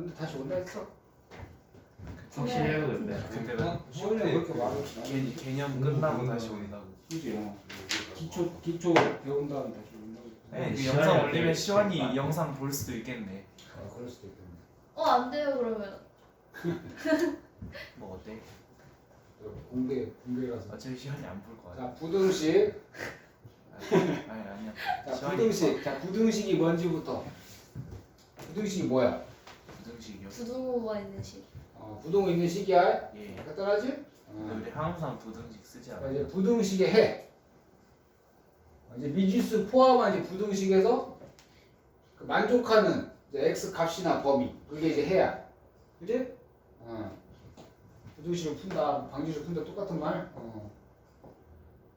근데 다시 온다 했어. 확실해요 근데 근데 어? 시원해 그렇게 말하지. 개, 개념 끝나고 다시 온다고. 그지. 어. 기초 기초 배운 다음에 다시 온다고. 네, 그 영상 올리면 시원이? 영상 볼 수도 있겠네. 아 그럴 수도 있겠네. 어, 안 돼요, 그러면. 뭐 어때? 공대 공대라서. 어차피 시원이 안 볼 거야. 자 부등식. 아니 아니야. 자 시원이 부등식. 자 부등식이 뭔지부터. 부등식이 뭐야? 부등식이요. 부등호가 있는 식. 어, 부등 있는 식이야. 예. 간단하지? 근데 어. 우리 항상 부등식 쓰지 자, 않아요. 이제 부등식의 해. 어, 이제 미지수 포함한 이제 부등식에서 그 만족하는 이제 x 값이나 범위 그게 이제 해야. 그지? 어. 부등식을 푼다, 방지식을 푼다 똑같은 말. 어.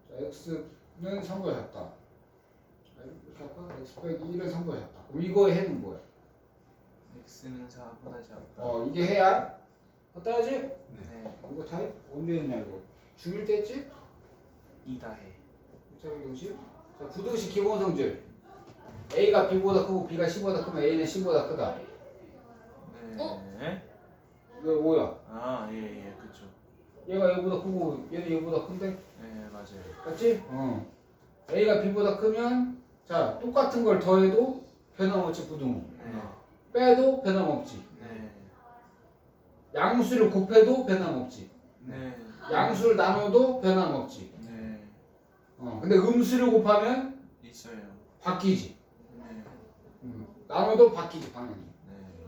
자, x는 3보다 작다. 아, 이렇게 할까? x 빼기 1은 3보다 작다. 그럼 이거의 해는 뭐야? X는 4보다 작다. 어, 이게 해야. 어떠하지? 네. 이거 다 언제 했냐 이거? 중1 때 했지? 이다 해. 일차적 공식. 자, 부등식 기본 성질. A가 B보다 크고 B가 C보다 크면 A는 C보다 크다. 네. 어? 이거 뭐야? 아, 예, 예, 그쵸. 얘가 얘보다 크고 얘는 얘보다 큰데? 네, 맞아요. 맞지? 어. A가 B보다 크면 자, 똑같은 걸 더해도 변함없지 부등호. 네. 빼도 변함없지. 네. 양수를 곱해도 변함없지. 네. 양수를 나눠도 변함없지. 네. 어. 근데 음수를 곱하면 있어요. 바뀌지. 네. 음. 나눠도 바뀌지 방향이. 네.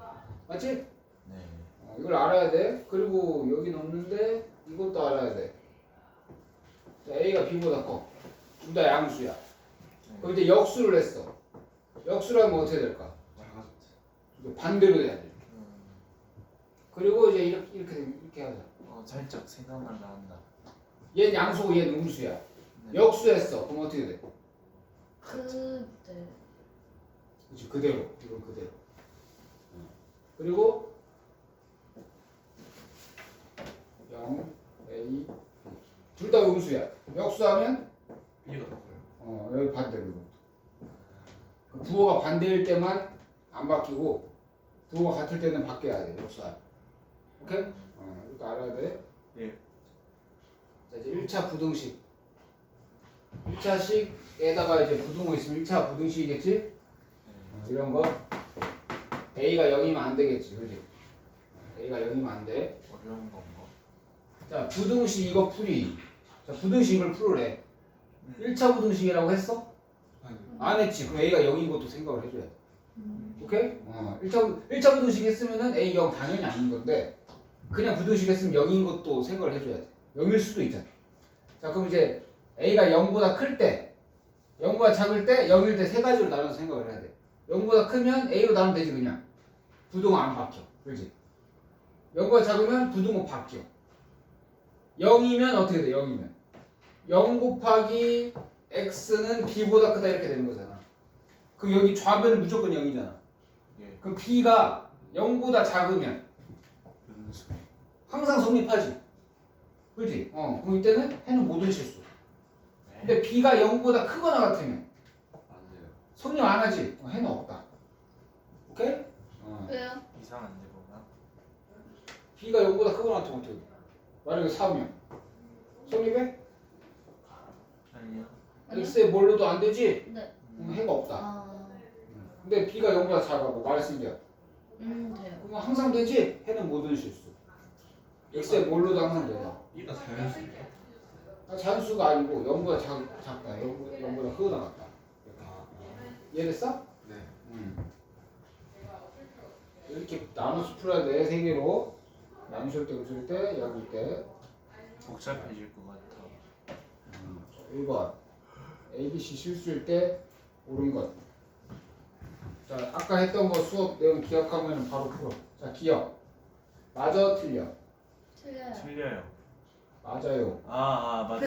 맞지? 네. 어, 이걸 알아야 돼. 그리고 여기는 없는데 이것도 알아야 돼. 자, A가 B보다 커. 둘 다 양수야. 그럼 이제 역수를 했어. 역수라면 어떻게 될까? 이제 반대로 돼야 돼. 음, 그리고 이제 이렇게 이렇게 이렇게 하자. 어, 살짝 생각만 나온다. 얘는 양수고 얘는 음수야. 네. 역수했어. 그럼 어떻게 돼? 그때. 그렇지 그대로. 이건 그대로. 어. 그리고 0 A 둘 다 음수야. 역수하면 B가 더 커요 어, 여기 반대로. 그 부호가 반대일 때만 안 바뀌고 부호가 같을 때는 바뀌어야 돼. 역사. 오케이? 어, 이것도 알아야 돼. 예. 자, 이제 1차 부등식. 1차식에다가 이제 부등호 있으면 1차 부등식이겠지? 어, 이런 거 A가 0이면 안 되겠지. 그지? A가 0이면 안 돼. 어려운 건가? 자, 부등식 이거 풀이. 자, 부등식을 풀으래. 1차 부등식이라고 했어? 안 했지. 그럼 A가 0인 것도 생각을 해줘야 돼. 오케이? 어, 1차, 1차 부등식 했으면은 A 0 당연히 아닌 건데, 그냥 부등식 했으면 0인 것도 생각을 해줘야 돼. 0일 수도 있잖아. 자, 그럼 이제 A가 0보다 클 때, 0보다 작을 때, 0일 때 세 가지로 나눠서 생각을 해야 돼. 0보다 크면 A로 나누면 되지, 그냥. 부등호 안 바뀌어. 그지? 0보다 작으면 부등호 바뀌어. 0이면 어떻게 돼, 0이면? 0 곱하기 x는 b보다 크다 이렇게 되는 거잖아. 그럼 여기 좌변은 무조건 0이잖아. 예. 그럼 b가 0보다 작으면. 항상 성립하지. 그렇지? 어, 그럼 이때는 해는 모든 실수. 근데 b가 0보다 크거나 같으면 안 돼요 성립 안 하지. 어, 해는 없다. 오케이? 어. 왜요? 이상한데 뭐가? b가 0보다 크거나 같으면 어떻게 돼? 만약에 4면 성립해? 아니요. 아니요? x에 뭘로도 안 되지? 네. 그럼 해가 없다. 아, 근데 b가 0보다 작아고 말했으니까 음, 돼요. 그럼 항상 되지? 해는 모든 실수. x에 뭘로도 항상 되다. B가 자연수예요? 아, 잔수가 아니고 0보다 작, 작다. 0보다, 0보다 크거나 같다. 아, 이해됐어? 네 음. 이렇게 나눠서 풀어야 돼. 세 개로. 양수일 때, 음수일 때, 약일 때. 복잡해질 것 같아. 음. 1번. A, B, C 실수일 때 옳은 것. 자, 아까 했던 거 수업 내용 기억하면 바로 풀어. 자, 기억. 맞아, 틀려. 틀려요. 틀려요. 맞아요. 아, 아, 맞다.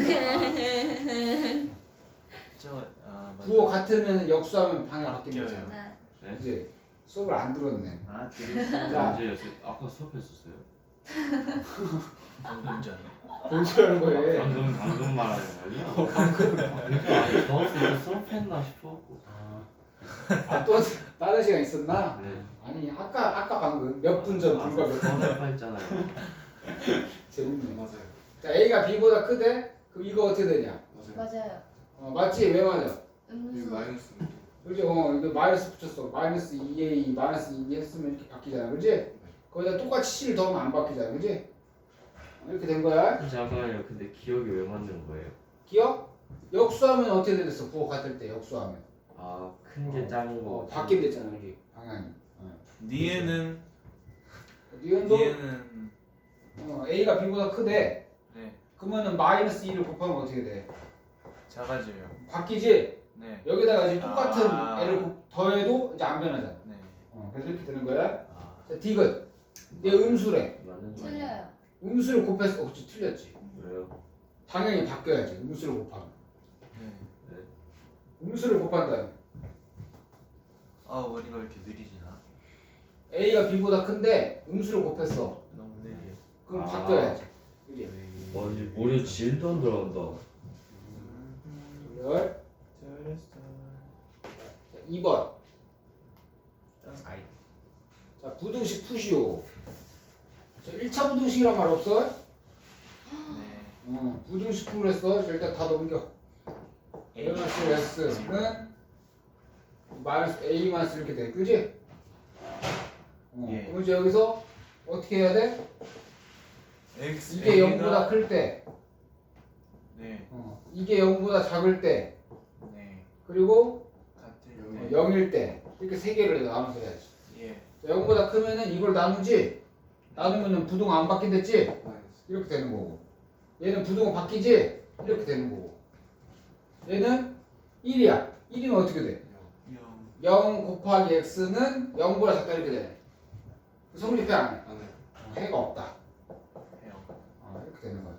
저, 아, 맞다. 부호 같으면 역수하면 방향 바뀌는 바뀌어요. 거잖아. 네. 네? 이제 수업을 안 들었네. 아, 들었어. 자. 언제였어요? 아까 수업했었어요? 전에. 뭔 소리 하는 거예요? 방금 방금 말하는 거예요? 방금 아니 더웠으니까 수업했나 싶어갖고 아, 아또 다른 시간 있었나? 네. 아니 아까 아까 방금 몇 분 전 불과 몇 분. 처음에 했잖아요. 재밌네. 맞아요. 자 A가 B보다 크대? 그럼 이거 어떻게 되냐? 맞아요. 맞아요. 어, 맞지? 왜 맞아? 이 음수. 마이너스. 그지? 어, 이거 마이너스 붙였어. 마이너스 2A, 마이너스 2 했으면 이렇게 바뀌잖아. 그지? 거기다 똑같이 C를 더하면 안 바뀌잖아. 그지? 어, 이렇게 된 거야. 잠깐만요. 근데 기억이 왜 맞는 거예요? 기억? 역수하면 어떻게 됐어? 부호 같을 때 역수하면. 아, 큰게 작은 거. 어, 바뀐댔잖아. 여기 방향이. 어. 니에는 니은도 니에는 어, A가 B보다 크대. 네 그러면은 마이너스 2를 곱하면 어떻게 돼? 작아져요. 바뀌지? 네. 여기다가 이제 똑같은 아. L을 곱- 더해도 이제 안 변하잖아. 네. 어, 그래서 이렇게 되는 거야. 아, 자, D은 얘 음수래. 맞는 거. 틀려요. 음수를 곱했어. 어, 그치, 틀렸지. 왜요? 당연히 바뀌어야지. 음수를 곱하면. 네. 음수를 곱한다면 아 머리가 왜 이렇게 느리지나? A가 B보다 큰데 음수를 곱했어. 너무 느려. 그럼 아. 바뀌어야지. 그지? 머리, 머리 진도 안 들어간다. 열. 잘했어. 자, 2번. 아이. 자, 부등식 푸시오. 자, 1차 부등식이란 말 없어? 네. 어, 부등식 풀을 했어. 자, 일단 다 넘겨. A 마이너스 S는 마이너스 A 마이너스 이렇게 돼. 그지? 어, 예. 그럼 이제 여기서 어떻게 해야 돼? X 이게 A가- 0보다 클 때, 네. 어, 이게 0보다 작을 때, 네. 그리고 같을 어, 때. 0일 때 이렇게 세 개를 나눠서 해야지. 예. 자, 0보다 크면은 이걸 나누지? 나누면은 부동 안 바뀐댔지? 이렇게 되는 거고. 얘는 부동은 바뀌지? 이렇게 되는 거고. 얘는 1이야. 1이면 어떻게 돼? 0. 0 곱하기 x는 0보다 작다 이렇게 되네. 성립해 안 해? 어, 해가 없다. 어, 이렇게 되는 거야.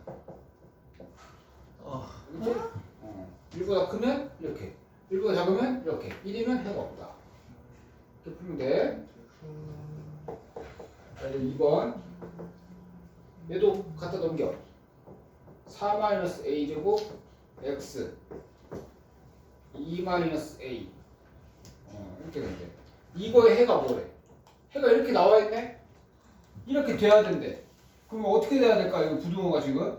어. 그렇지? 어. 1보다 크면 이렇게. 1보다 작으면 이렇게. 1이면 해가 없다. 이렇게 풀면 돼. 자, 이제 2번. 얘도 갖다 넘겨. 4-a 제곱 x 2-a 어, 이렇게 된대. 이거의 해가 뭐래? 해가 이렇게 나와 있네? 이렇게 돼야 된대. 그럼 어떻게 돼야 될까? 이거 부등호가 지금?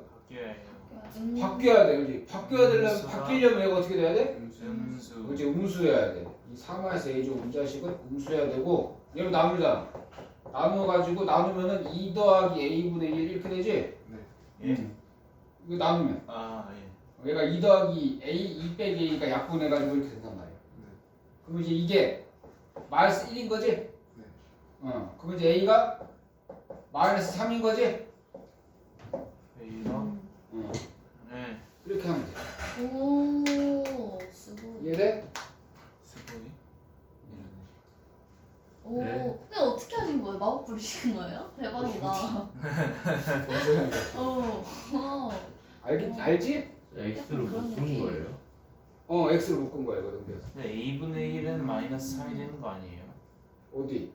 바뀌어야 돼, 그지? 바뀌어야 되려면, 음수가- 바뀌려면 얘가 어떻게 돼야 돼? 음수. 음수. 그지? 음수해야 돼. 이 3에서 a 제곱 문자식은 음수해야 되고, 얘로 나누잖아. 나누어가지고, 나누면은 2 더하기 a분의 1 이렇게 되지? 예. 음. 이거 나누면. 아 예. 얘가 2 더하기 a, 2 빼기 a가 약분해가지고 이렇게 된단 말이야. 그럼 이제 이게 마이너스 1인 거지? 어. 그럼 이제 a가 마이너스 3인 거지? A가 어. 네. 이렇게 하면 돼. 오. 수고. 이해돼? 스포이. 오. 네. 마법 부리신 거예요? 대박이다. 어. 어. 알겠, 알지? X로 그런 묶은 느낌. 거예요? 어, x를 묶은 거야, 이거 넘겨서. 근데 A분의 1은 마이너스 3이 되는 거 아니에요? 어디?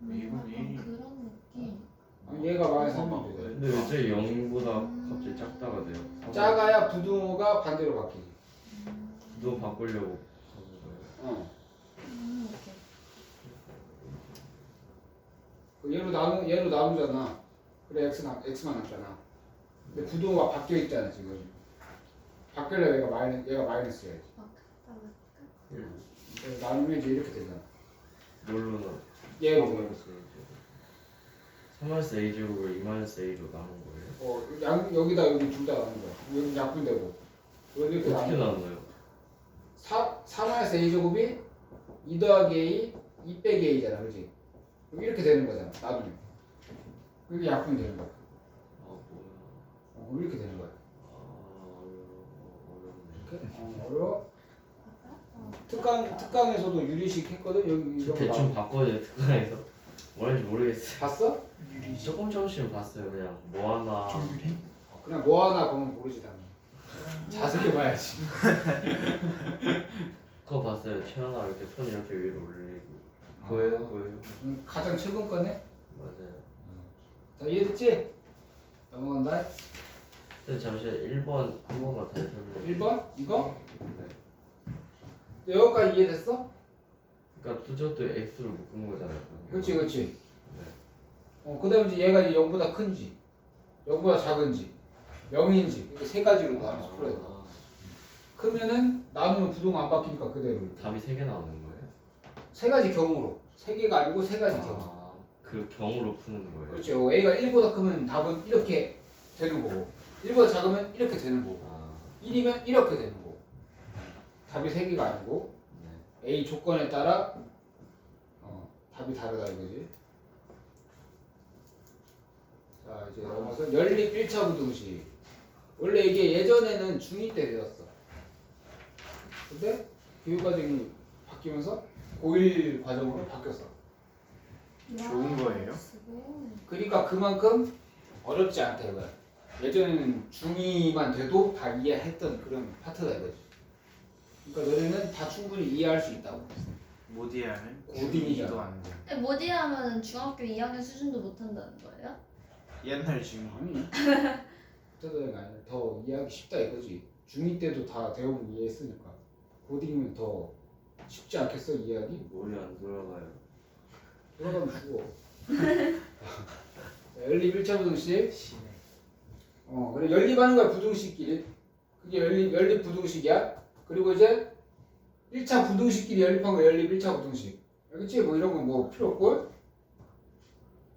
이분의 일이. 그런 느낌. 아니, 얘가 마이너스 어, 3이 돼. 근데 왜저 0보다 갑자기 작다가 돼요? 작아야 부등호가 반대로 바뀌지. 너 바꾸려고 하는 거예요? 어. 음, 이렇게. 그 얘로 나누, 얘로 나누잖아. 그래, x만, x만 남잖아. 근데 부등호가 바뀌어 있잖아, 지금. 바뀌려면 얘가 마이너스, 얘가 마이너스여야지. 그래서 나누면 이제 이렇게 되잖아. 뭘로 나? 얘로. 3마이너스 A 제곱을 2 마이너스 A로 나눈 거예요? 어, 양, 여기다 여기 둘 다 나눈 거야. 여기 약분되고. 여기 이렇게 어떻게 나누 나눠요? 4, 4 마이너스 a 제곱이 2 더하기 a, 2 빼기 a잖아, 그렇지? 이렇게 되는 거잖아, 나누면. 이게 약분이 되는 거야. 아 뭐야? 어, 이렇게 되는 거야. 아 어려- 이렇게? 어, 어려워. 특강, 특강에서도 유리식 했거든? 여기 어렵네. 저 이런 거 대충. 바꿔요 특강에서 뭐하는지 모르겠어요. 봤어? 조금 조금씩은 봤어요. 그냥 뭐 하나. 어, 그냥 뭐 하나 보면 모르지, 당연히. 자세히 봐야지. 그거 봤어요. 채연아 이렇게 손 이렇게 위로 올리고. 아. 보여요, 보여요. 음, 가장 최근 거네? 맞아요. 자, 이해됐지? 넘어간다. 근데 잠시만 1번 한 번만 다시 설명해. 1번? 이거? 네. 여기까지 이해됐어? 그러니까 뚜저도 x로 묶은 거잖아요. 그렇지 그렇지 네. 어, 그 다음에 이제 얘가 이제 0보다 큰지 0보다 작은지 0인지 이렇게 세 가지로 나눠서 풀어야 돼 아, 크면은 나누면 부동 안 바뀌니까 그대로 답이 세개 나오는 거예요? 세 가지 경우로 세 개가 아니고 세 가지 경우. 아, 그 경우로 푸는 거예요. 그렇죠. A가 1보다 크면 답은 이렇게 되는 거고 1보다 작으면 이렇게 되는 거고 아, 1이면 이렇게 되는 거고. 답이 세 개가 아니고 네. A 조건에 따라 어, 답이 다르다 이거지. 자 이제 넘어서 연립 1차 부등식. 원래 이게 예전에는 중2 때 배웠어. 근데 교육과정이 바뀌면서 고1 과정으로 바뀌었어 좋은 거예요? 그러니까 그만큼 어렵지 않다 이거야. 예전에는 중2만 돼도 다 이해했던 그런 파트다 이거지. 그러니까 너네는 다 충분히 이해할 수 있다고. 못 이해하면 고딩이잖아. 중이도 안 돼. 근데 못 이해하면 중학교 2학년 수준도 못 한다는 거예요? 옛날 중 아니. 그때가 아니라 더 이해하기 쉽다 이거지. 중2 때도 다 대부분 이해했으니까. 고딩이면 더 쉽지 않겠어 이해하기? 머리 안 돌아가요. 들어가면 죽어. 자, 연립 1차 부등식. 어, 그래 연립하는 거야 부등식끼리. 그게 연립 연립 부등식이야. 그리고 이제 1차 부등식끼리 연립한 거 연립 1차 부등식. 알겠지? 뭐 이런 거 뭐 필요 없고.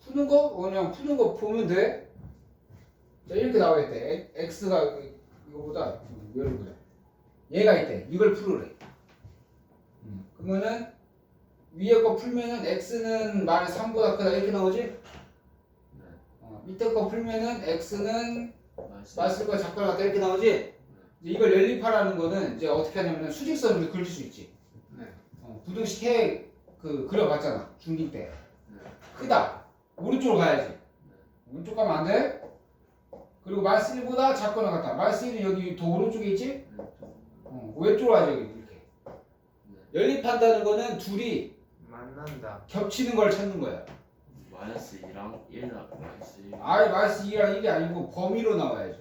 푸는 거 그냥 푸는 거 보면 돼. 자 이렇게 나와 있대. 엑- x가 이거보다 음, 얘를 보자. 얘가 있대. 이걸 풀으래. 음, 그러면은 위에 거 풀면은 x는 말 3보다 크다 이렇게 나오지? 네. 어, 밑에 거 풀면은 x는 말씀. 마스가 작가 같다 이렇게 나오지? 이제 이걸 연립하라는 거는 이제 어떻게 하냐면 수직선으로 그릴 수 있지. 네. 어, 부등식 해 그 그려봤잖아 중딩 때. 네. 크다. 오른쪽으로 가야지. 오른쪽 가면 안 돼. 그리고 마이너스 1보다 작거나 같다. 마이너스 1은 여기 더 오른쪽에 있지? 네. 어, 왼쪽으로 가야지 여기. 네. 연립한다는 거는 둘이 만난다. 겹치는 걸 찾는 거야. 마이너스 2랑 1랑 마이너스 1. 아이 마이너스 2랑 1이 아니고 범위로 나와야지.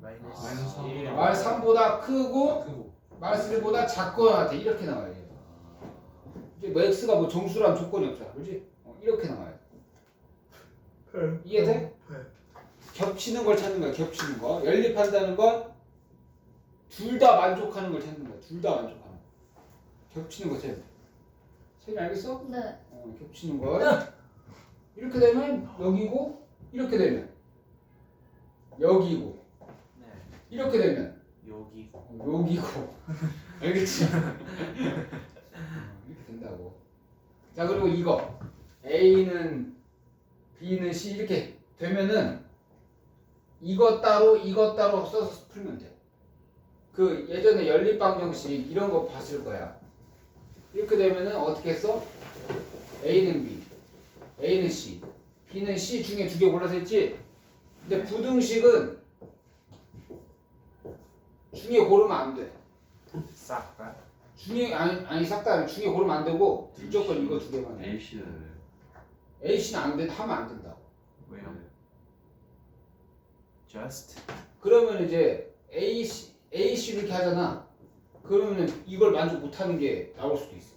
마이너스 마이너스 1. 삼. 마이너스 3보다 크고 크고. 마이너스 1보다 작거나 같아. 이렇게 나와야지. 이제 뭐 x가 뭐 정수란 조건이 없잖아, 그렇지? 어, 이렇게 나와요. 이해돼? 겹치는 걸 찾는 거야, 겹치는 거. 연립한다는 건 둘 다 만족하는 걸 찾는 거야, 둘 다 만족하는 거. 겹치는 거 찾는 거. 세미 알겠어? 네. 어, 겹치는 걸. 이렇게 되면 여기고, 이렇게 되면 여기고, 네. 이렇게 되면 여기. 어, 여기고. 알겠지? 어, 이렇게 된다고. 자 그리고 이거 A는 B는 C 이렇게 되면은 이거 따로 이거 따로 써서 풀면 돼. 그 예전에 연립방정식 이런 거 봤을 거야. 이렇게 되면은 어떻게 했어? A는 B, A는 C, B는 C 중에 두 개 골라서 했지. 근데 부등식은 중에 고르면 안 돼. 싹 다. 중에 아니 아니 싹다 중에 고르면 안 되고 무조건 이거 두 개만 해. A C는 A C는 안 된, 하면 안 된다. 왜요? Just. 그러면 이제 A C A C 이렇게 하잖아. 그러면 이걸 만족 못하는 게 나올 수도 있어.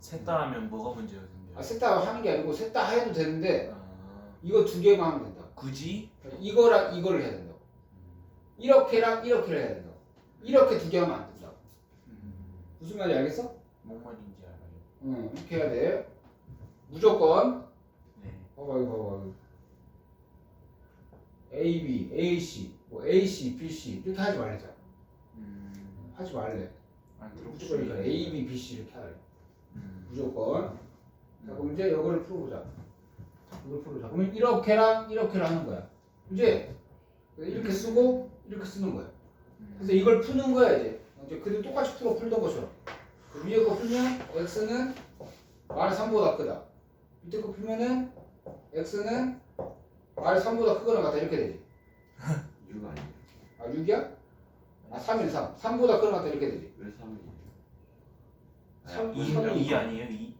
셋다 하면 뭐가 문제가 생겨요? 아, 셋다 하는 게 아니고 셋 다 해도 되는데 아, 이거 두 개만 하면 된다. 굳이? 이거랑 이거를 해야 된다. 이렇게랑 이렇게를 해야 된다. 이렇게 두 개 하면 안 된다. 음, 무슨 말인지 알겠어? 뭔 말인지 알아요. 응, 이렇게 해야 돼. 무조건 네. 봐봐 이거 봐봐. 이거. A B A C 뭐 A C B C 이렇게 하지 말자. 음, 하지 말래. 안 들어. 무조건 이렇게 A, B, B, C 이렇게 하래. 음, 무조건. 자, 그럼 이제 이거를 풀어보자. 이걸 풀어보자. 그러면 이렇게랑 이렇게를 하는 거야. 이제 이렇게 쓰고 이렇게 쓰는 거야. 음. 그래서 이걸 푸는 거야 이제. 이제 그대로 똑같이 풀어 풀던 것처럼. 그 위에 거 풀면 x는 말 3보다 크다. 밑에 거 풀면은 x는 말 3보다 크거나 같다 이렇게 되지. 6 아니에요? 아 6이야? 3, 1, 3. 3보다 끌어갔다 이렇게 되지. 왜 3이에요? 3, 2는 2 아니에요? 2?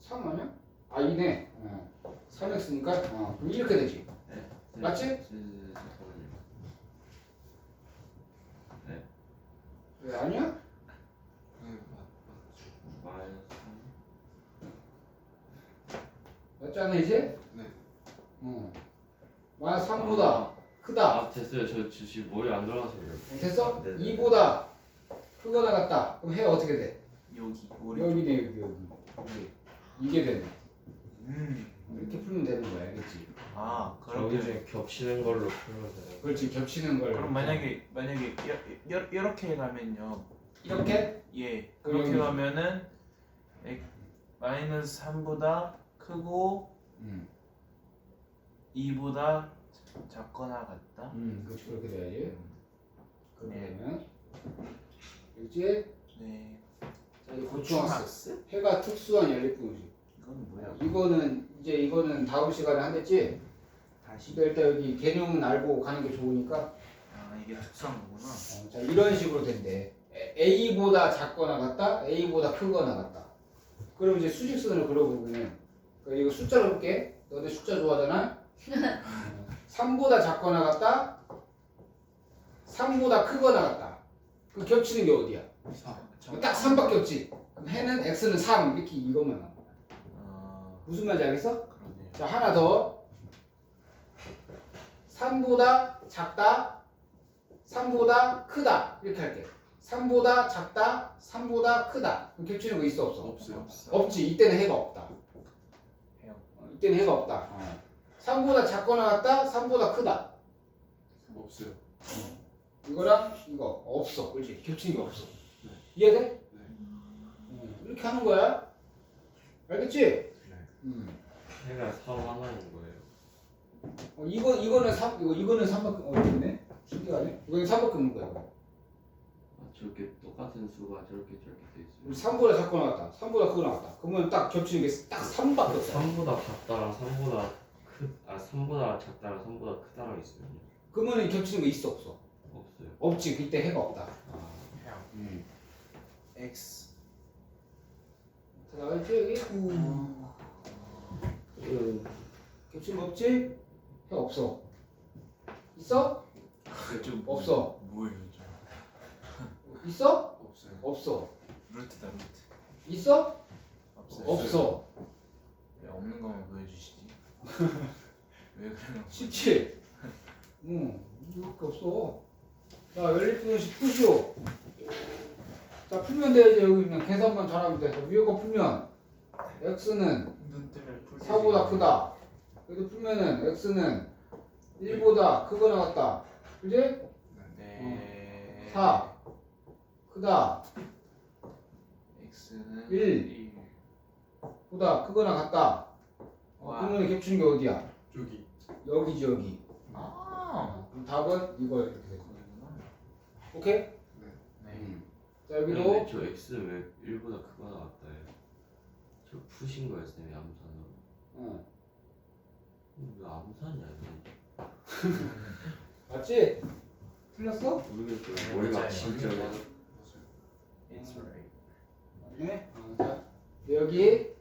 3 아니야? 아, 2네. 어. 3x니까 어. 그럼 이렇게 되지. 네. 맞지? 네왜 아니야? 맞지 않아 이제? 네. 어. 마이너스 3보다 크다. 아 됐어요. 저 지금 머리 안 돌아가서 그래요. 됐어? 네, 네. 2보다 크거나 같다. 그럼 해 어떻게 돼? 여기 오른쪽. 여기 돼 여기 여기. 여기. 이게 되네. 음. 이렇게 풀면 되는 거야, 알겠지? 아 여기 그렇게. 중에 겹치는 걸로 풀면 돼요. 그렇지 겹치는 걸. 그럼 만약에 만약에 여, 여, 이렇게 가면요. 이렇게 예. 그럼 그렇게 여기. 가면은 엑- 마이너스 3보다 크고 음, 2보다 작거나 같다. 음, 그렇지 그렇게 돼야지. 그렇게 네. 되면 이제 네. 자, 이제 왔어. 고추학스? 해가 특수한 연립분식. 이건 뭐야? 이거는 이제 이거는 다음 시간에 한댔지. 다시. 근데 일단 여기 개념은 알고 가는 게 좋으니까. 아 이게 특수한 거구나. 어, 자 이런 식으로 된대. 에- A보다 작거나 같다, A보다 크거나 같다. 그럼 이제 수직선을 그려보면은 그러니까 이거 숫자로 볼게. 너네 숫자 좋아하잖아. 3보다 작거나 같다, 3보다 크거나 같다. 그 겹치는 게 어디야? 4. 딱 3밖에 없지. 그럼 해는 x는 3 이렇게 이것만 나와. 아 무슨 말인지 알겠어? 그러네요. 자 하나 더. 3보다 작다, 3보다 크다 이렇게 할게. 3보다 작다, 3보다 크다. 그럼 겹치는 거 있어 없어? 없어요. 없어. 없지. 이때는 해가 없다. 해요. 어, 이때는 해가 없다. 3보다 작거나 같다, 3보다 크다. 없어요. 이거랑 이거 없어. 그렇지? 겹치는 게 없어. 네. 이해돼? 네. 음, 이렇게 하는 거야. 알겠지? 네. 음. 해가 3 하나인 거예요. 어, 이거 이거는 3 이거 이거는 3밖에 어 있네. 신기하네. 이거는 3밖에 없는 거야. 이거. 아, 저렇게 똑같은 수가 저렇게 저렇게 돼 있어요. 3보다 작거나 같다. 3보다 크거나 같다. 그러면 딱 겹치는 게 딱 3밖에 없어. 3보다 작다랑 3보다 크, 아 3보다 작다랑 3보다 크다랑 있어요. 그러면 겹치는 거 있어 없어? 없어요. 없지. 그때 해가 없다. 해요. 음. X. 자, 여기? 음. 겹치는 거 없지? 해 없어. 있어? 좀 없어. 뭐예요, 좀. 있어? 없어요. 없어. 루트다 루트. 있어? 없어요. 없어. 왜 없는 거만 보여주시지? 왜 거지? 쉽지? 응, 이거밖에 없어. 자, 연립분식 푸시오. 자, 풀면 돼. 이제 여기 그냥 계산만 잘하면 돼. 위에 거 풀면 x는 눈 뜨면 풀 4보다 크다. 여기도 풀면은 x는 1보다 크거나 같다. 그지? 네. 4 크다. X는 일. 보다 크거나 같다. 어, 와. 그러면 겹치는 게 어디야? 저기. 여기지 여기. 아. 그럼 답은 이거 이렇게 돼. 거기구나. 오케이? 네. 음. 자 여기도 근데 저 X는 왜 1보다 크거나 같다요? 저 푸신 거예요, 쌤이 암산으로. 어. 왜 암산이 아니야? 맞지? 틀렸어? 모르겠어요. 네, 머리가. 진짜. It's right. 맞네. 어, 자 여기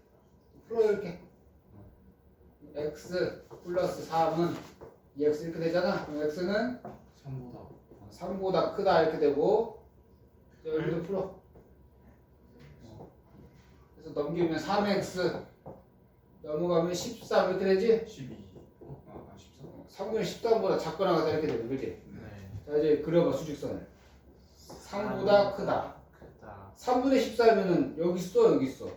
풀어 이렇게. X 플러스 3은 2x 이렇게 되잖아. 그럼 x는 3보다 3보다 크다 이렇게 되고 자, 여기도 풀어. 어. 그래서 넘기면 3x 넘어가면 13 이렇게 되지? 12. 어? 아, 아 14. 3분의 13보다 작거나 같다 이렇게 되는 거지? 네. 자 이제 그려봐 수직선을 3보다 크다 크다. 3분의 14면은 여기 있어 여기 있어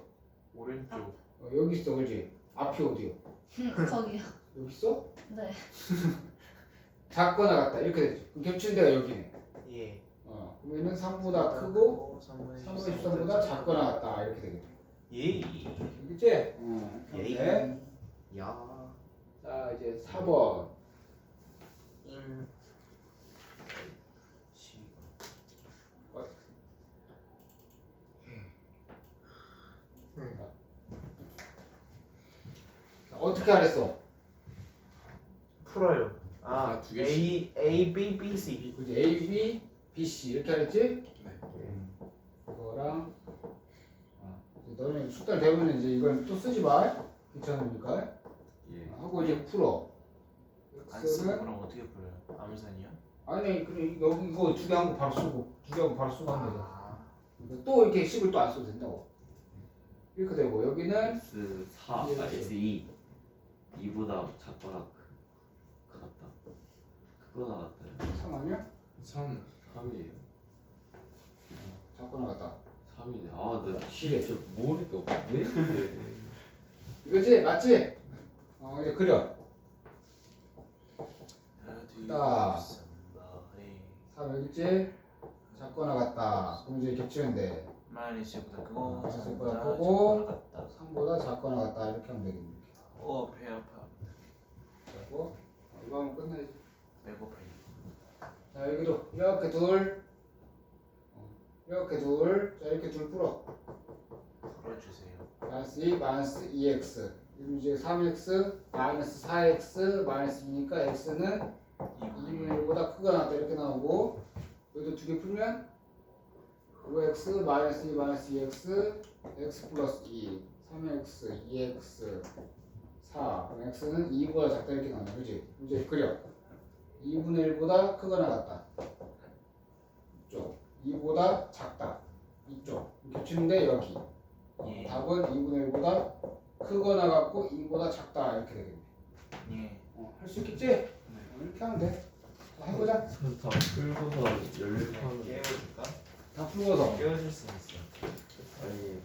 오른쪽. 어, 여기 있어 그지? 앞이 어디요? 거기요. 여기 있어? 네. 작거나 같다 이렇게 그럼 겹치는 데가 여기네 예. 어 그러면은 3보다 크고 3분의 3분의 13보다 작거나 같다 이렇게 되겠네 예. 그치? 어, 예. 네. 야. 자 이제 4번 1. 10. 자, 어떻게 하랬어? 풀어요. 아, 아, 두 개씩. A A B B C. 그지? A, B, B, C 이렇게 하랬지? 네. 그거랑 어, 이제 너네 숙달 되면 이제 이건 또 쓰지 마 귀찮으니까 예. 하고 이제 풀어 안 쓰고 x는 그럼 어떻게 풀어요? 암산이요? 아니 그래 여기 이거 두 개 하고 바로 쓰고 두 개 하고 바로 쓰고 하면 되잖아 아. 또 이렇게 식을 또 안 써도 된다고 이렇게 되고 여기는 X 4, 아 예. X 2. 크거나 작거나 크, 같다 크거나 같다 3 아니야? 3 3이에요 작거나 같다 3이네 아나 시계. 진짜 모르니까 왜 이래 이거지? 맞지? 어 이제 그려 나. 3 여기 있지? 작거나 같다 그럼 이제 겹치면 돼 많이 시보다 크고 어, 작보다 작보다 크고. 작다 3보다 작거나 같다 이렇게 하면 되겠네 어 배 아파. 그리고 어, 이거 하면 끝나야지. 배고파요 자 여기도. 이렇게 둘. 어, 이렇게 둘 자 이렇게 둘 풀어. 풀어주세요. 마이너스 2 마이너스 2x 그럼 이제 3x 마이너스 4x 마이너스 2니까? X는 2분의 1보다 크거나 같다 이렇게 나오고 여기도 두 개 풀면 5x 마이너스 2 마이너스 2x x 플러스 2 3x 2x 4 그럼 x는 2보다 작다 이렇게 나오네. 그지? 이제 그려. 2분의 1보다 크거나 같다. 이쪽. 2보다 작다. 이쪽. 겹치는데 여기. 예. 답은 2분의 1보다 크거나 같고 2보다 작다. 이렇게 되겠네. 예. 어, 할 수 있겠지? 어, 이렇게 하면 돼. 자, 해보자. 다 끌고서 연립하는 깨워줄까? 다 풀고서. 깨워줄 수 있어 아니